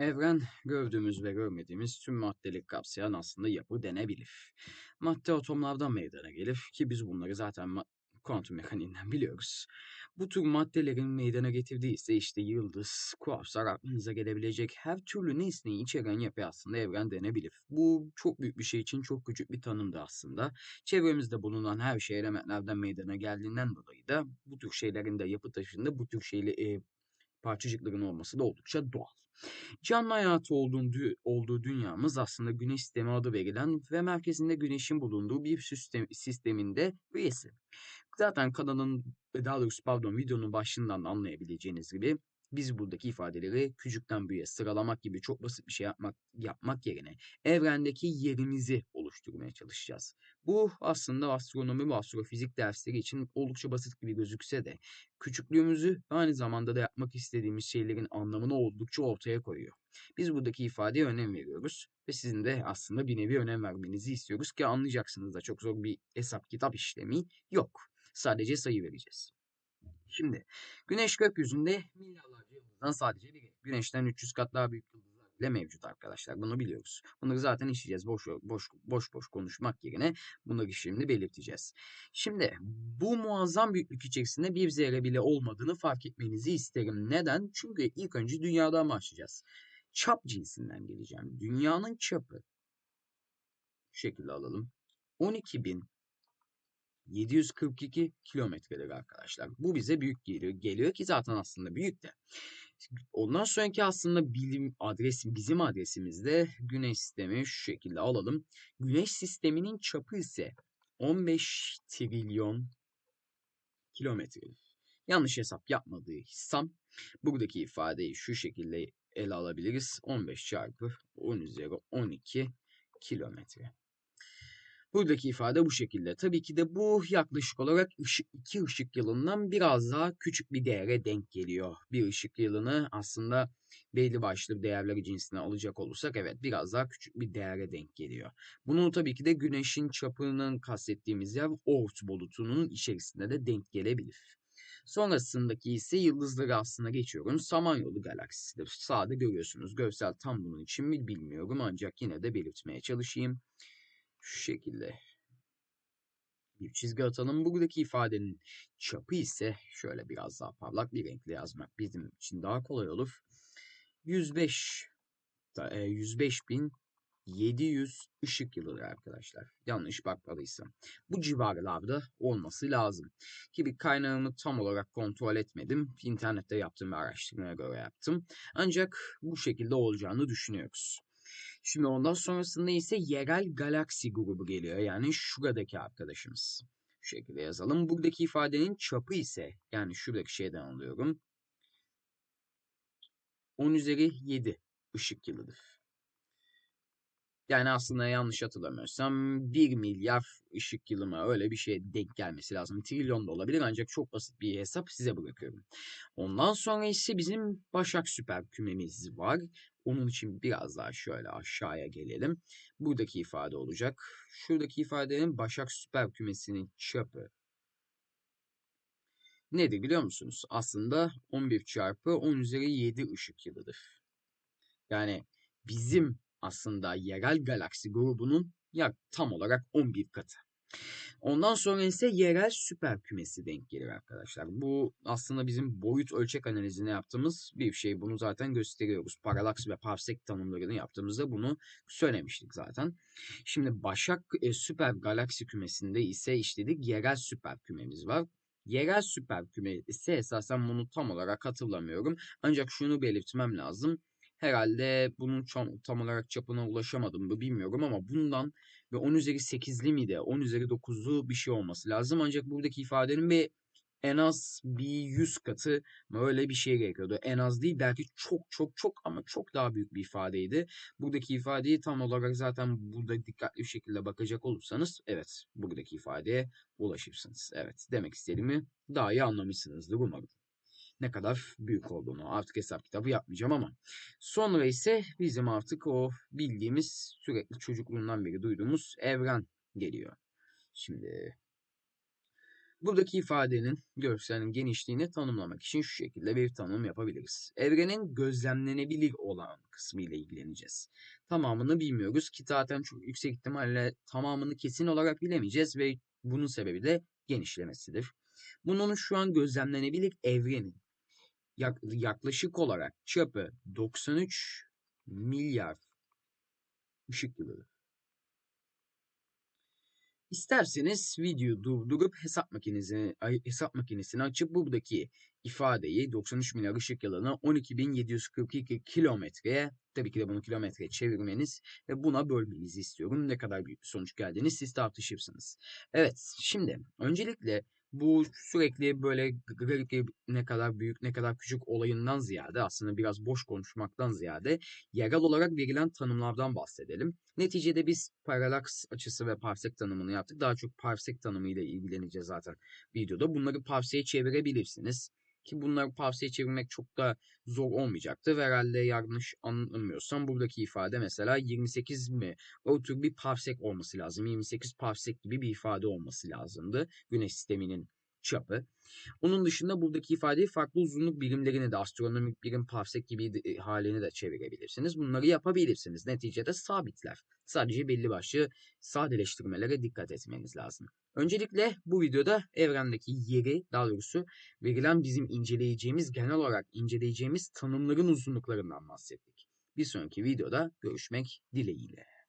Evren, gördüğümüz ve görmediğimiz tüm maddeleri kapsayan aslında yapı denebilir. Madde atomlardan meydana gelir ki biz bunları zaten kuantum mekaniğinden biliyoruz. Bu tür maddelerin meydana getirdiği ise işte yıldız, kuarslar aklınıza gelebilecek her türlü nesneyi içeren yapı aslında evren denebilir. Bu çok büyük bir şey için çok küçük bir tanımdı aslında. Çevremizde bulunan her şey elementlerden meydana geldiğinden dolayı da bu tür şeylerin de yapı taşında bu tür şeyle e, parçacıkların olması da oldukça doğal. Canlı hayatı olduğu, olduğu dünyamız aslında güneş sistemi adı verilen ve merkezinde güneşin bulunduğu bir sistem, sisteminde üyesi. Zaten kanalın, daha doğrusu pardon videonun başından da anlayabileceğiniz gibi biz buradaki ifadeleri küçükten büyüğe sıralamak gibi çok basit bir şey yapmak, yapmak yerine evrendeki yerimizi oluşturmaya çalışacağız. Bu aslında astronomi ve astrofizik dersleri için oldukça basit gibi gözükse de küçüklüğümüzü aynı zamanda da yapmak istediğimiz şeylerin anlamını oldukça ortaya koyuyor. Biz buradaki ifadeye önem veriyoruz ve sizin de aslında bir nevi önem vermenizi istiyoruz ki anlayacaksınız da çok zor bir hesap kitap işlemi yok. Sadece sayı vereceğiz. Şimdi Güneş gökyüzünde milyarlarca yıldızdan sadece biri. Güneşten 300 kat daha büyük yıldızlar bile mevcut arkadaşlar. Bunu biliyoruz. Bunları zaten işleyeceğiz. Boş boş boş boş konuşmak yerine bunları şimdi belirteceğiz. Şimdi bu muazzam büyüklük içerisinde bir zerre bile olmadığını fark etmenizi isterim. Neden? Çünkü ilk önce dünyadan başlayacağız. Çap cinsinden geleceğim. Dünyanın çapı. Şekilde alalım. 12.000 742 kilometredir arkadaşlar. Bu bize büyük geliyor. Geliyor ki zaten aslında büyük de. Ondan sonraki aslında bilim adresi, bizim adresimizde güneş sistemi şu şekilde alalım. Güneş sisteminin çapı ise 15 trilyon kilometre. Yanlış hesap yapmadıysam buradaki ifadeyi şu şekilde ele alabiliriz. 15 çarpı 10 üzeri 12 kilometre. Buradaki ifade bu şekilde. Tabii ki de bu yaklaşık olarak ışık, iki ışık yılından biraz daha küçük bir değere denk geliyor. Bir ışık yılını aslında belli başlı değerleri cinsine alacak olursak evet biraz daha küçük bir değere denk geliyor. Bunu tabii ki de güneşin çapının kastettiğimiz yer Oort bulutunun içerisinde de denk gelebilir. Sonrasındaki ise yıldızları aslında geçiyorum. Samanyolu galaksisidir. Sağda görüyorsunuz. Görsel tam bunun için mi bilmiyorum ancak yine de belirtmeye çalışayım. Şu şekilde bir çizgi atalım. Buradaki ifadenin çapı ise şöyle biraz daha parlak bir renkle yazmak bizim için daha kolay olur. 105 105 bin 700 ışık yılıdır arkadaşlar. Yanlış bakmadıysam. Bu civarlarda olması lazım. Ki bir kaynağımı tam olarak kontrol etmedim. İnternette yaptığım araştırmaya göre yaptım. Ancak bu şekilde olacağını düşünüyoruz. Şimdi ondan sonrasında ise yerel galaksi grubu geliyor. Yani şuradaki arkadaşımız. Şu şekilde yazalım. Buradaki ifadenin çapı ise yani şuradaki şeyden alıyorum. 10 üzeri 7 ışık yılıdır. Yani aslında yanlış hatırlamıyorsam 1 milyar ışık yılı öyle bir şey denk gelmesi lazım. Trilyon da olabilir ancak çok basit bir hesap size bırakıyorum. Ondan sonra ise bizim Başak süper kümemiz var. Onun için biraz daha şöyle aşağıya gelelim. Buradaki ifade olacak. Şuradaki ifadenin Başak süper kümesinin çapı nedir biliyor musunuz? Aslında 11 çarpı 10 üzeri 7 ışık yılıdır. Yani bizim aslında yerel galaksi grubunun ya tam olarak 11 katı. Ondan sonra ise yerel süper kümesi denk gelir arkadaşlar. Bu aslında bizim boyut ölçek analizini yaptığımız bir şey. Bunu zaten gösteriyoruz. Paralaks ve parsek tanımlarını yaptığımızda bunu söylemiştik zaten. Şimdi Başak e, süper galaksi kümesinde ise işledik yerel süper kümemiz var. Yerel süper küme ise esasen bunu tam olarak hatırlamıyorum. Ancak şunu belirtmem lazım. Herhalde bunun tam olarak çapına ulaşamadım mı bilmiyorum ama bundan ve 10 üzeri 8'li miydi? 10 üzeri 9'lu bir şey olması lazım. Ancak buradaki ifadenin bir en az bir 100 katı öyle bir şey gerekiyordu. En az değil belki çok çok çok ama çok daha büyük bir ifadeydi. Buradaki ifadeyi tam olarak zaten burada dikkatli bir şekilde bakacak olursanız evet buradaki ifadeye ulaşırsınız. Evet demek istediğimi daha iyi anlamışsınızdır umarım ne kadar büyük olduğunu artık hesap kitabı yapmayacağım ama sonra ise bizim artık o bildiğimiz sürekli çocukluğundan beri duyduğumuz evren geliyor. Şimdi Buradaki ifadenin görselinin genişliğini tanımlamak için şu şekilde bir tanım yapabiliriz. Evrenin gözlemlenebilir olan kısmı ile ilgileneceğiz. Tamamını bilmiyoruz ki zaten çok yüksek ihtimalle tamamını kesin olarak bilemeyeceğiz ve bunun sebebi de genişlemesidir. Bunun şu an gözlemlenebilir evrenin yaklaşık olarak çapı 93 milyar ışık yılıdır. İsterseniz videoyu durdurup hesap makinesini, hesap makinesini açıp buradaki ifadeyi 93 milyar ışık yılına 12.742 kilometreye tabii ki de bunu kilometreye çevirmeniz ve buna bölmenizi istiyorum. Ne kadar büyük bir sonuç geldiğini siz tartışırsınız. Evet şimdi öncelikle bu sürekli böyle garip ne kadar büyük ne kadar küçük olayından ziyade aslında biraz boş konuşmaktan ziyade yerel olarak verilen tanımlardan bahsedelim. Neticede biz paralaks açısı ve parsek tanımını yaptık. Daha çok parsek tanımı ile ilgileneceğiz zaten videoda. Bunları parseye çevirebilirsiniz. Ki bunları parseye çevirmek çok da zor olmayacaktı. Ve herhalde yanlış anlamıyorsam buradaki ifade mesela 28 mi? O tür bir parsek olması lazım. 28 parsek gibi bir ifade olması lazımdı. Güneş sisteminin çapı. Onun dışında buradaki ifadeyi farklı uzunluk birimlerini de astronomik birim parsek gibi de, halini de çevirebilirsiniz. Bunları yapabilirsiniz. Neticede sabitler. Sadece belli başlı sadeleştirmelere dikkat etmeniz lazım. Öncelikle bu videoda evrendeki yeri, daha doğrusu verilen bizim inceleyeceğimiz, genel olarak inceleyeceğimiz tanımların uzunluklarından bahsettik. Bir sonraki videoda görüşmek dileğiyle.